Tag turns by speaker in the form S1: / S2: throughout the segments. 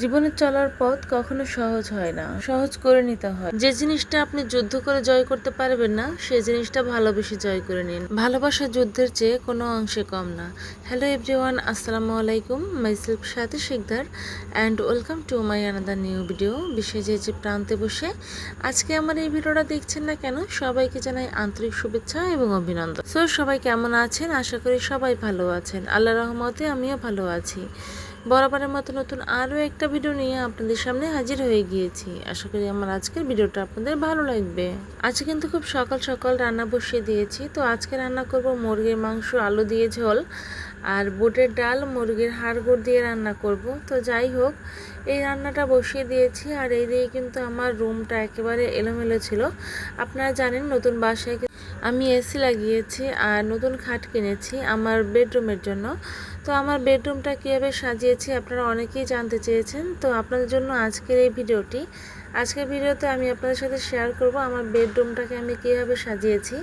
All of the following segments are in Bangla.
S1: জীবনে চলার পথ কখনো সহজ হয় না। সহজ করে নিতে হয়। যে জিনিসটা আপনি যুদ্ধ করে জয় করতে পারবেন না সেই জিনিসটা ভালোবেসে জয় করে নিন। ভালোবাসা যুদ্ধের চেয়ে কোনো অংশে কম না। হ্যালো এভরিওয়ান আসসালামু আলাইকুম। মাইসেলফ সাথে Shikdar and welcome to my another new video বিশ্বে যে যে প্রান্তে বসে আজকে আমার এই ভিডিওটা দেখছেন না কেন, সবাইকে জানাই আন্তরিক শুভেচ্ছা এবং অভিনন্দন। সো সবাই কেমন আছেন? আশা করি সবাই ভালো আছেন। আল্লাহ রহমতে আমিও ভালো আছি। বরাবরের মতো নতুন আরও একটা ভিডিও নিয়ে আপনাদের সামনে হাজির হয়ে গিয়েছি। আশা করি আমার আজকের ভিডিওটা আপনাদের ভালো লাগবে। আজকে কিন্তু খুব সকাল সকাল রান্না বসিয়ে দিয়েছি। তো আজকে রান্না করব মুরগির মাংস, আলু দিয়ে ঝোল আর বুটের ডাল, মুরগির হাড় গুড় দিয়ে রান্না করব। তো যাই হোক, এই রান্নাটা বসিয়ে দিয়েছি আর এই দিয়ে কিন্তু আমার রুমটা একেবারে এলোমেলো ছিল। আপনারা জানেন নতুন বাসায় আমি এসি লাগিয়েছি আর নতুন খাট কিনেছি আমার বেডরুমের জন্য। তো আমার বেডরুমটা কীভাবে সাজিয়েছি আপনারা অনেকেই জানতে চেয়েছেন। তো আপনাদের জন্য আজকের এই ভিডিওটি। আজকের ভিডিওতে আমি আপনাদের সাথে শেয়ার করব আমার বেডরুমটাকে আমি কীভাবে সাজিয়েছি।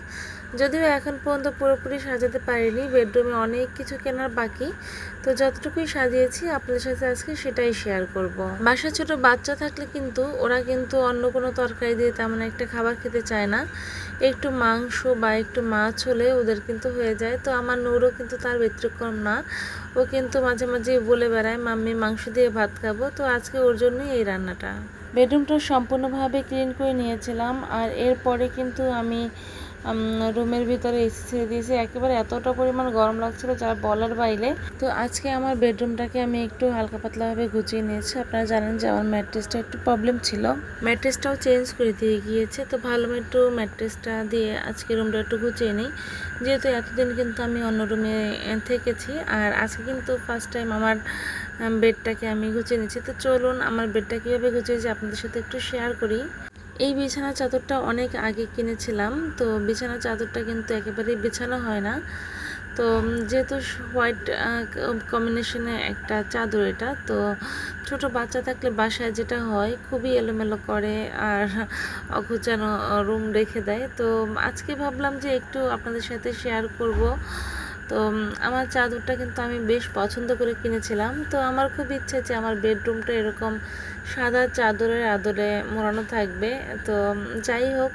S1: যদিও এখন পর্যন্ত পুরোপুরি সাজাতে পারিনি বেডরুমে অনেক কিছু কেনার বাকি। তো যতটুকুই সাজিয়েছি, আপনাদের সাথে আজকে সেটাই শেয়ার করব। বাসায় ছোট বাচ্চা থাকলে কিন্তু ওরা কিন্তু অন্য কোনো তরকারি দিয়ে তেমন একটা খাবার খেতে চায় না। একটু মাংস বা একটু মাছ হলে ওদের কিন্তু হয়ে যায়। তো আমার নূরও কিন্তু তার ব্যতিক্রম না। ও কিন্তু মাঝে মাঝে বলে বেড়ায়, মাম্মি, মাংস দিয়ে ভাত খাব। তো আজকে ওর জন্যই এই রান্নাটা। বেডরুমটা সম্পূর্ণভাবে ক্লিন করে নিয়েছিলাম। আর এরপরে কিন্তু আমি রুমের ভিতরে এসি ছেড়ে দিয়েছি। একেবারে এতটা পরিমাণ গরম লাগছিল যা বলার বাইরে। তো আজকে আমার বেডরুমটাকে আমি একটু হালকা পাতলাভাবে গুছিয়ে নিয়েছি। আপনারা জানেন যে আমার ম্যাট্রেসটা একটু প্রবলেম ছিল। ম্যাট্রেসটাও চেঞ্জ করে দিয়ে গিয়েছে। তো ভালো একটু ম্যাট্রেসটা দিয়ে আজকে রুমটা একটু গুছিয়ে নিই। যেহেতু এতদিন কিন্তু আমি অন্য রুমে থেকেছি। আর আজকে কিন্তু ফার্স্ট টাইম আমার বেডটাকে আমি গুছিয়ে নিচ্ছি তো চলুন আমার বেডটা কীভাবে গুছিয়েছি আপনাদের সাথে একটু শেয়ার করি। এই বিছানা চাদরটা অনেক আগে কিনেছিলাম, তো বিছানা চাদরটা কিন্তু একেবারেই বিছানো হয় না। তো যেহেতু হোয়াইট কম্বিনেশনে একটা চাদর এটা, তো ছোট বাচ্চা থাকলে বাসায় যেটা হয়, খুবই এলোমেলো করে আর অগোছানো রুম রেখে দেয়। তো আজকে ভাবলাম যে একটু আপনাদের সাথে শেয়ার করব। তো আমার চাদরটা কিন্তু আমি বেশ পছন্দ করে কিনেছিলাম। তো আমার খুব ইচ্ছে যে আমার বেডরুমটা এরকম সাদা চাদরের আদলে মোড়ানো থাকবে। তো যাই হোক,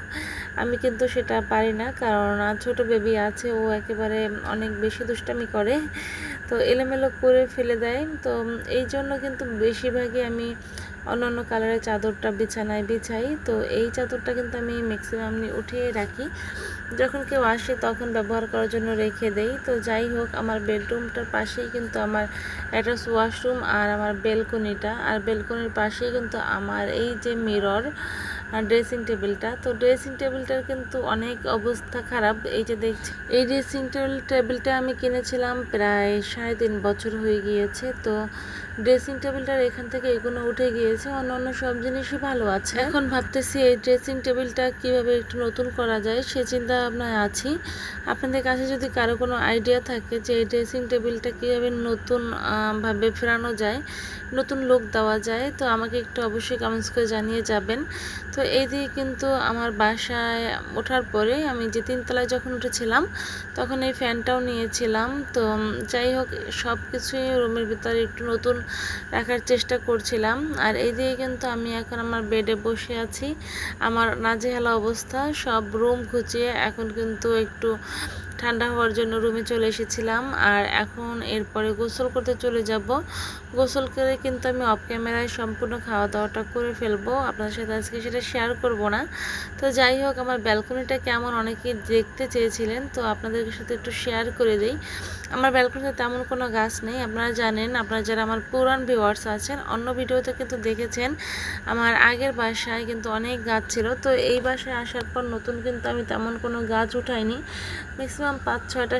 S1: আমি কিন্তু সেটা পারি না কারণ ছোট বেবি আছে, ও একেবারে অনেক বেশি দুষ্টামি করে। তো এলোমেলো করে ফেলে দেয়। তো এই জন্য কিন্তু বেশিরভাগই আমি অন্যান্য কালারের চাদরটা বিছানায় বিছাই। তো এই চাদরটা কিন্তু আমি ম্যাক্সিমাম উঠিয়ে রাখি। যখন কেউ আসে তখন ব্যবহার করার জন্য রেখে দেই। তো যাই হোক, আমার বেডরুমটার পাশেই কিন্তু আমার একটা ওয়াশরুম আর আমার বেলকনিটা। আর বেলকনির পাশেই কিন্তু আমার এই যে মিরর আর ড্রেসিং টেবিলটা। তো ড্রেসিং টেবিলটার কিন্তু অনেক অবস্থা খারাপ। এই যে দেখছি এই ড্রেসিং টেবিল, টেবিলটা আমি কিনেছিলাম প্রায় সাড়ে তিন বছর হয়ে গিয়েছে। তো ড্রেসিং টেবিলটার এখান থেকে এগুলো উঠে গিয়েছে অন্য সব জিনিসই ভালো আছে। এখন ভাবতেছি এই ড্রেসিং টেবিলটা কীভাবে একটু নতুন করা যায়, সে চিন্তা ভাবনায় আছি। আপনাদের কাছে যদি কারও কোনো আইডিয়া থাকে যে এই ড্রেসিং টেবিলটা কীভাবে নতুন ভাবে ফেরানো যায়, নতুন লোক দেওয়া যায়, তো আমাকে একটু অবশ্যই কমেন্টস করে জানিয়ে যাবেন। তো এই দিয়ে কিন্তু আমার বাসায় ওঠার পরে আমি যে তিনতলায় যখন উঠেছিলাম, তখন এই ফ্যানটাও নিয়েছিলাম। তো যাই হোক সব কিছুই রুমের ভিতরে একটু নতুন রাখার চেষ্টা করছিলাম। আর এই দিয়ে কিন্তু আমি এখন আমার বেডে বসে আছি। আমার নাজেহালা অবস্থা, সব রুম খুঁচিয়ে এখন কিন্তু একটু ঠান্ডা হওয়ার জন্য রুমে চলে এসেছিলাম। আর এখন এরপরে গোসল করতে চলে যাব। গোসল করে কিন্তু আমি অফ ক্যামেরায় সম্পূর্ণ খাওয়া দাওয়াটা করে ফেলব। আপনাদের সাথে আজকে সেটা শেয়ার করব না। তো যাই হোক, আমার ব্যালকনিটা কেমন অনেকে দেখতে চেয়েছিলেন, তো আপনাদের সাথে একটু শেয়ার করে দিই। আমার ব্যালকনিতে তেমন কোনো গাছ নেই, আপনারা জানেন। আপনারা যারা আমার পুরান ভিউয়ার্স আছেন, অন্য ভিডিওতে কিন্তু দেখেছেন, আমার আগের বাসায় কিন্তু অনেক গাছ ছিল। তো এই বাসায় আসার পর নতুন কিন্তু আমি তেমন কোনো গাছ উঠাইনি। ম্যাক্সিমাম পাঁচ, ছয়টা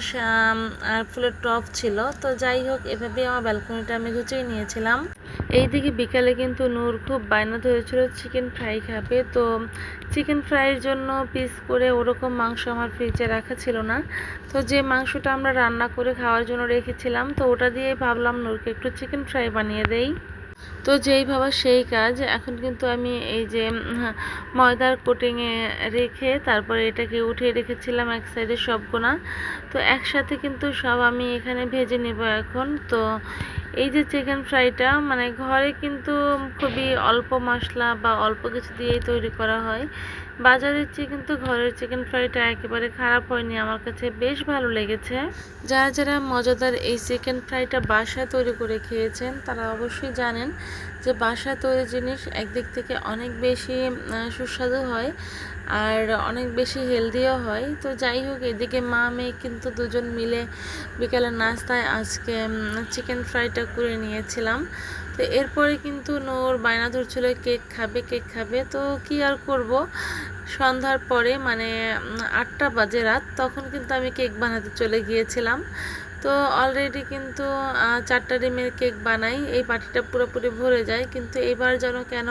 S1: আর ফুলের টপ ছিল। তো যাই হোক, এভাবেই আমার ব্যালকনিটা আমি গুছিয়ে নিয়েছিলাম। এইদিকে বিকালে কিন্তু নূর খুব বায়না ধরেছিল চিকেন ফ্রাই খাবে। তো চিকেন ফ্রাইয়ের জন্য পিস করে ওরকম মাংস আমার ফ্রিজে রাখা ছিল না। তো যে মাংসটা আমরা রান্না করে খাওয়ার জন্য রেখেছিলাম, তো ওটা দিয়ে ভাবলাম নূরকে একটু চিকেন ফ্রাই বানিয়ে দেই। তো যেই ভাবা সেই কাজ। এখন কিন্তু আমি এই যে ময়দার কোটিংয়ে রেখে তারপরে এটাকে উঠিয়ে রেখেছিলাম এক সাইডে সবগুনা তো একসাথে কিন্তু সব আমি এখানে ভেজে নেব এখন। তো এই যে চিকেন ফ্রাইটা মানে ঘরে কিন্তু খুবই অল্প মশলা বা অল্প কিছু দিয়েই তৈরি করা হয়। বাজারের চেয়ে কিন্তু ঘরের চিকেন ফ্রাইটা একেবারে খারাপ হয়নি, আমার কাছে বেশ ভালো লেগেছে। যারা যারা মজাদার এই চিকেন ফ্রাইটা বাসায় তৈরি করে খেয়েছেন, তারা অবশ্যই জানেন যে বাসায় তৈরি জিনিস একদিক থেকে অনেক বেশি সুস্বাদু হয়। আর অনেক বেশি হেলদিও হয়। তো যাই হোক, এদিকে মা মেয়ে কিন্তু দুজন মিলে বিকালের নাস্তায় আজকে চিকেন ফ্রাইটা করে নিয়েছিলাম। তো এরপরে কিন্তু নোর বায়না ধরছিল, কেক খাবে কেক খাবে। তো কি আর করব? সন্ধ্যার পরে মানে আটটা বাজে রাত, তখন কিন্তু আমি কেক বানাতে চলে গিয়েছিলাম। তো অলরেডি কিন্তু চারটা ডিমের কেক বানাই। এই পাটিটা পুরোপুরি ভরে যায়। কিন্তু এবার যেন কেন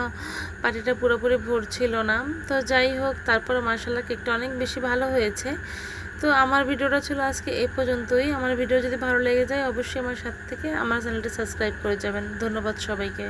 S1: পাটিটা পুরোপুরি ভরছিল না। তো যাই হোক, তারপর মার্শাল্লাহ কেকটা অনেক বেশি ভালো হয়েছে। তো আমার ভিডিওটা ছিল আজকে এ পর্যন্তই। আমার ভিডিও যদি ভালো লেগে যায়, অবশ্যই আমার সাথে থেকে আমার চ্যানেলটি সাবস্ক্রাইব করে যাবেন। ধন্যবাদ সবাইকে।